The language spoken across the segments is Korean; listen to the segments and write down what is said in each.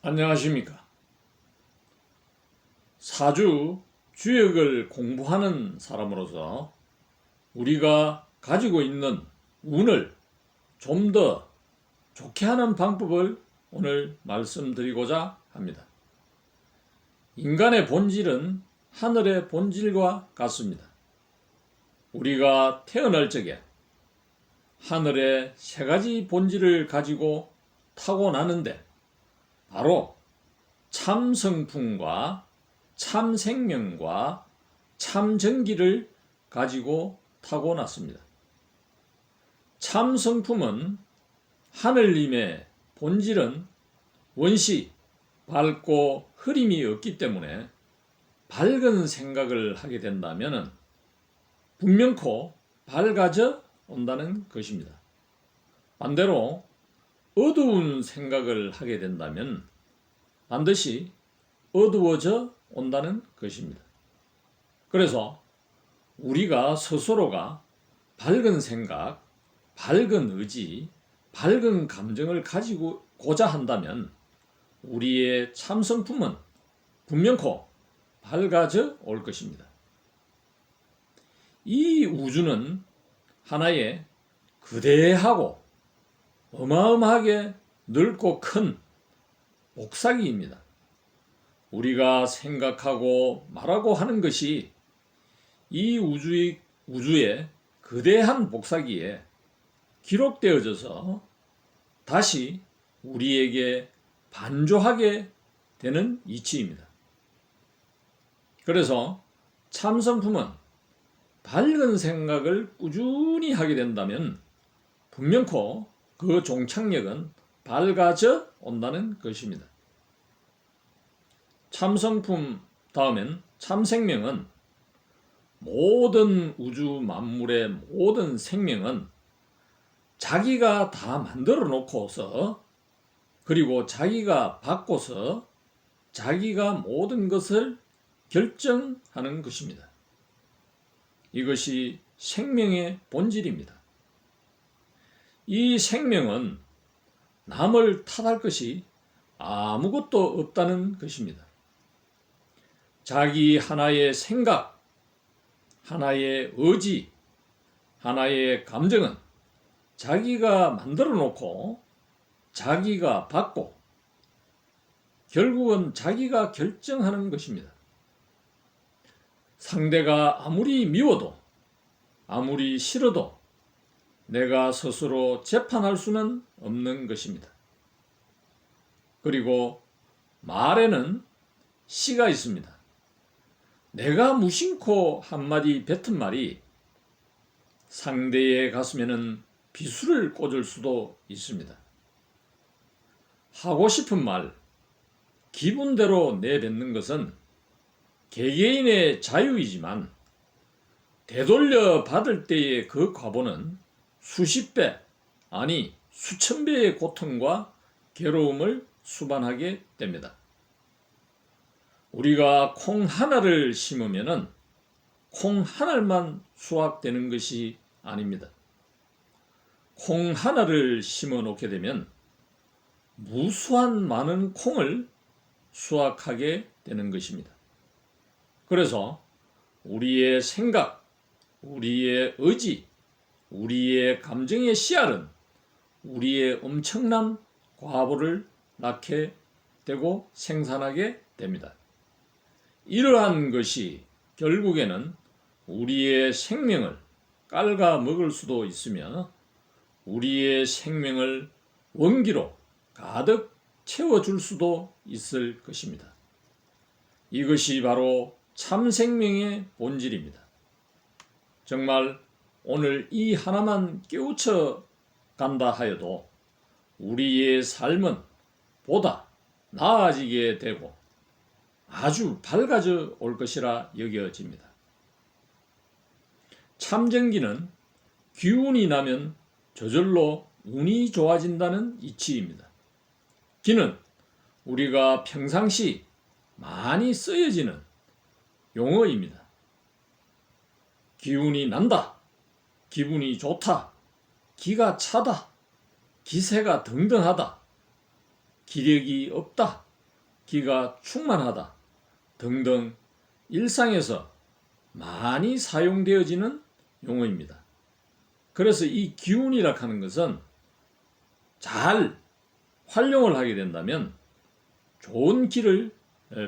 안녕하십니까. 사주 주역을 공부하는 사람으로서 우리가 가지고 있는 운을 좀 더 좋게 하는 방법을 오늘 말씀드리고자 합니다. 인간의 본질은 하늘의 본질과 같습니다. 우리가 태어날 적에 하늘의 세 가지 본질을 가지고 타고나는데 바로 참성품과 참생명과 참전기를 가지고 타고났습니다. 참성품은 하늘님의 본질은 원시 밝고 흐림이 없기 때문에 밝은 생각을 하게 된다면 분명코 밝아져 온다는 것입니다. 반대로 어두운 생각을 하게 된다면 반드시 어두워져 온다는 것입니다. 그래서 우리가 스스로가 밝은 생각, 밝은 의지, 밝은 감정을 가지고 고자 한다면 우리의 참성품은 분명코 밝아져 올 것입니다. 이 우주는 하나의 그대하고 어마어마하게 넓고 큰 복사기입니다. 우리가 생각하고 말하고 하는 것이 이 우주의, 우주의 거대한 복사기에 기록되어져서 다시 우리에게 반조하게 되는 이치입니다. 그래서 참선품은 밝은 생각을 꾸준히 하게 된다면 분명코 그 종착역은 밝아져 온다는 것입니다. 참성품 다음엔 참생명은 모든 우주 만물의 모든 생명은 자기가 다 만들어 놓고서 그리고 자기가 바꿔서 자기가 모든 것을 결정하는 것입니다. 이것이 생명의 본질입니다. 이 생명은 남을 탓할 것이 아무것도 없다는 것입니다. 자기 하나의 생각, 하나의 의지, 하나의 감정은 자기가 만들어 놓고 자기가 받고 결국은 자기가 결정하는 것입니다. 상대가 아무리 미워도 아무리 싫어도 내가 스스로 재판할 수는 없는 것입니다. 그리고 말에는 시가 있습니다. 내가 무심코 한마디 뱉은 말이 상대의 가슴에는 비수를 꽂을 수도 있습니다. 하고 싶은 말, 기분대로 내뱉는 것은 개개인의 자유이지만 되돌려 받을 때의 그 과보는 수십 배, 아니 수천 배의 고통과 괴로움을 수반하게 됩니다. 우리가 콩 하나를 심으면은 콩 하나만 수확되는 것이 아닙니다. 콩 하나를 심어 놓게 되면 무수한 많은 콩을 수확하게 되는 것입니다. 그래서 우리의 생각, 우리의 의지, 우리의 감정의 씨알은 우리의 엄청난 과보를 낳게 되고 생산하게 됩니다. 이러한 것이 결국에는 우리의 생명을 깔가 먹을 수도 있으며 우리의 생명을 원기로 가득 채워줄 수도 있을 것입니다. 이것이 바로 참 생명의 본질입니다. 정말 오늘 이 하나만 깨우쳐 간다 하여도 우리의 삶은 보다 나아지게 되고 아주 밝아져 올 것이라 여겨집니다. 참정기는 기운이 나면 저절로 운이 좋아진다는 이치입니다. 기는 우리가 평상시 많이 쓰여지는 용어입니다. 기운이 난다. 기분이 좋다. 기가 차다. 기세가 등등하다. 기력이 없다. 기가 충만하다 등등 일상에서 많이 사용되어지는 용어입니다. 그래서 이 기운이라 하는 것은 잘 활용을 하게 된다면 좋은 기를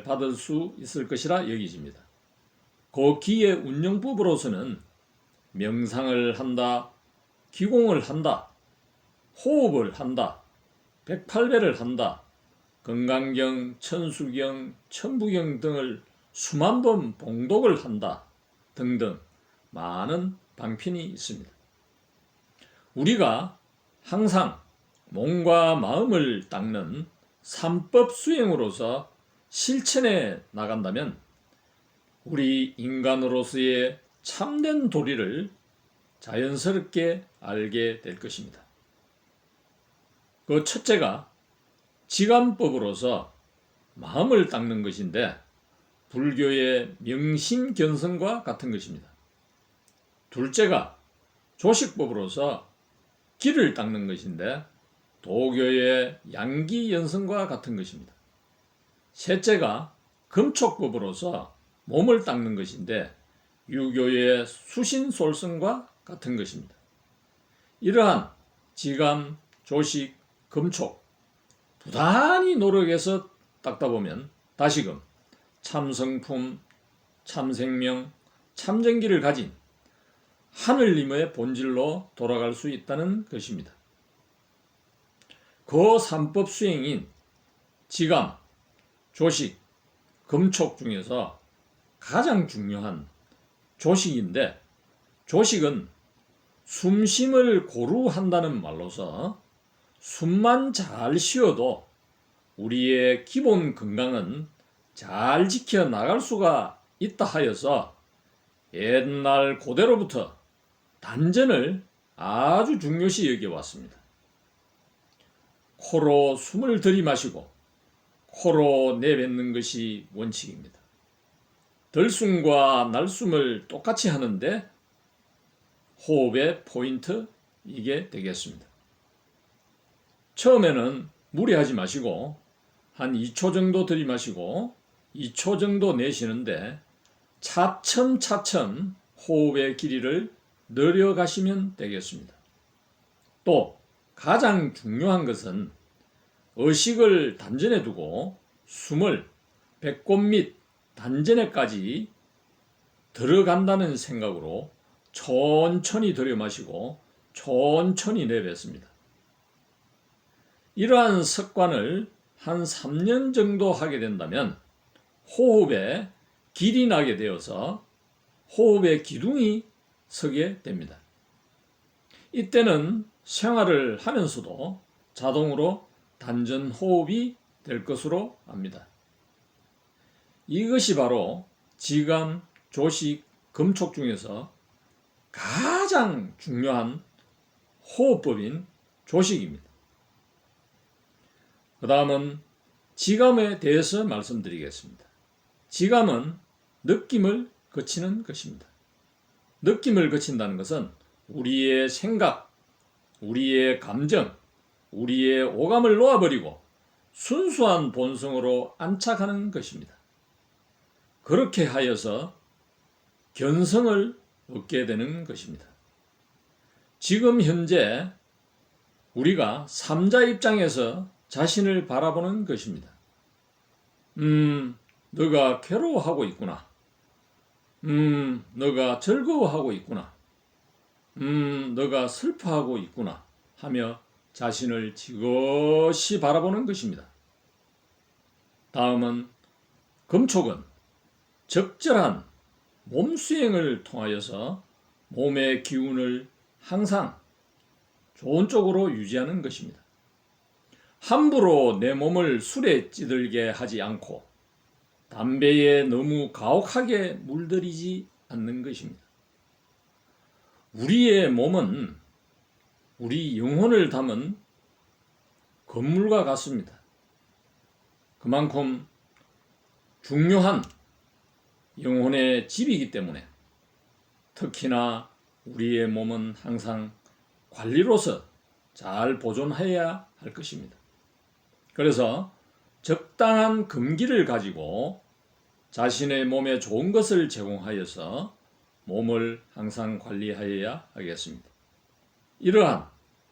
받을 수 있을 것이라 여기집니다. 그 기의 운영법으로서는 명상을 한다, 기공을 한다, 호흡을 한다, 108배를 한다, 건강경, 천수경, 천부경 등을 수만 번 봉독을 한다 등등 많은 방편이 있습니다. 우리가 항상 몸과 마음을 닦는 삼법 수행으로서 실천해 나간다면 우리 인간으로서의 참된 도리를 자연스럽게 알게 될 것입니다. 그 첫째가 지감법으로서 마음을 닦는 것인데 불교의 명심견성과 같은 것입니다. 둘째가 조식법으로서 기를 닦는 것인데 도교의 양기연성과 같은 것입니다. 셋째가 금촉법으로서 몸을 닦는 것인데 유교의 수신솔성과 같은 것입니다. 이러한 지감, 조식, 금촉 부단히 노력해서 닦다 보면 다시금 참성품, 참생명, 참정기를 가진 하늘님의 본질로 돌아갈 수 있다는 것입니다. 그 삼법 수행인 지감, 조식, 금촉 중에서 가장 중요한 조식인데 조식은 숨심을 고루 한다는 말로서 숨만 잘 쉬어도 우리의 기본 건강은 잘 지켜 나갈 수가 있다 하여서 옛날 고대로부터 단전을 아주 중요시 여겨왔습니다. 코로 숨을 들이마시고 코로 내뱉는 것이 원칙입니다. 들숨과 날숨을 똑같이 하는데 호흡의 포인트 이게 되겠습니다. 처음에는 무리하지 마시고 한 2초 정도 들이마시고 2초 정도 내쉬는데 차츰차츰 호흡의 길이를 늘려가시면 되겠습니다. 또 가장 중요한 것은 의식을 단전에 두고 숨을 배꼽 및 단전에까지 들어간다는 생각으로 천천히 들여 마시고 천천히 내뱉습니다. 이러한 습관을 한 3년 정도 하게 된다면 호흡에 길이 나게 되어서 호흡의 기둥이 서게 됩니다. 이때는 생활을 하면서도 자동으로 단전 호흡이 될 것으로 압니다. 이것이 바로 지감, 조식, 금촉 중에서 가장 중요한 호흡법인 조식입니다. 그 다음은 지감에 대해서 말씀드리겠습니다. 지감은 느낌을 거치는 것입니다. 느낌을 거친다는 것은 우리의 생각, 우리의 감정, 우리의 오감을 놓아버리고 순수한 본성으로 안착하는 것입니다. 그렇게 하여서 견성을 얻게 되는 것입니다. 지금 현재 우리가 삼자 입장에서 자신을 바라보는 것입니다. 음, 너가 괴로워하고 있구나. 음, 너가 즐거워하고 있구나. 음, 너가 슬퍼하고 있구나. 하며 자신을 지것이 바라보는 것입니다. 다음은 금촉은 적절한 몸 수행을 통하여서 몸의 기운을 항상 좋은 쪽으로 유지하는 것입니다. 함부로 내 몸을 술에 찌들게 하지 않고 담배에 너무 가혹하게 물들이지 않는 것입니다. 우리의 몸은 우리 영혼을 담은 건물과 같습니다. 그만큼 중요한 영혼의 집이기 때문에 특히나 우리의 몸은 항상 관리로서 잘 보존해야 할 것입니다. 그래서 적당한 금기를 가지고 자신의 몸에 좋은 것을 제공하여서 몸을 항상 관리하여야 하겠습니다. 이러한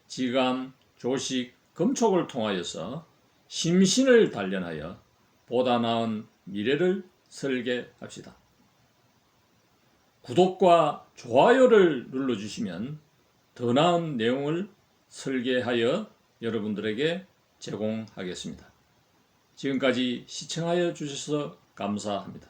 지감, 조식, 금촉을 통하여서 심신을 단련하여 보다 나은 미래를 설계합시다. 구독과 좋아요를 눌러주시면 더 나은 내용을 설계하여 여러분들에게 제공하겠습니다. 지금까지 시청하여 주셔서 감사합니다.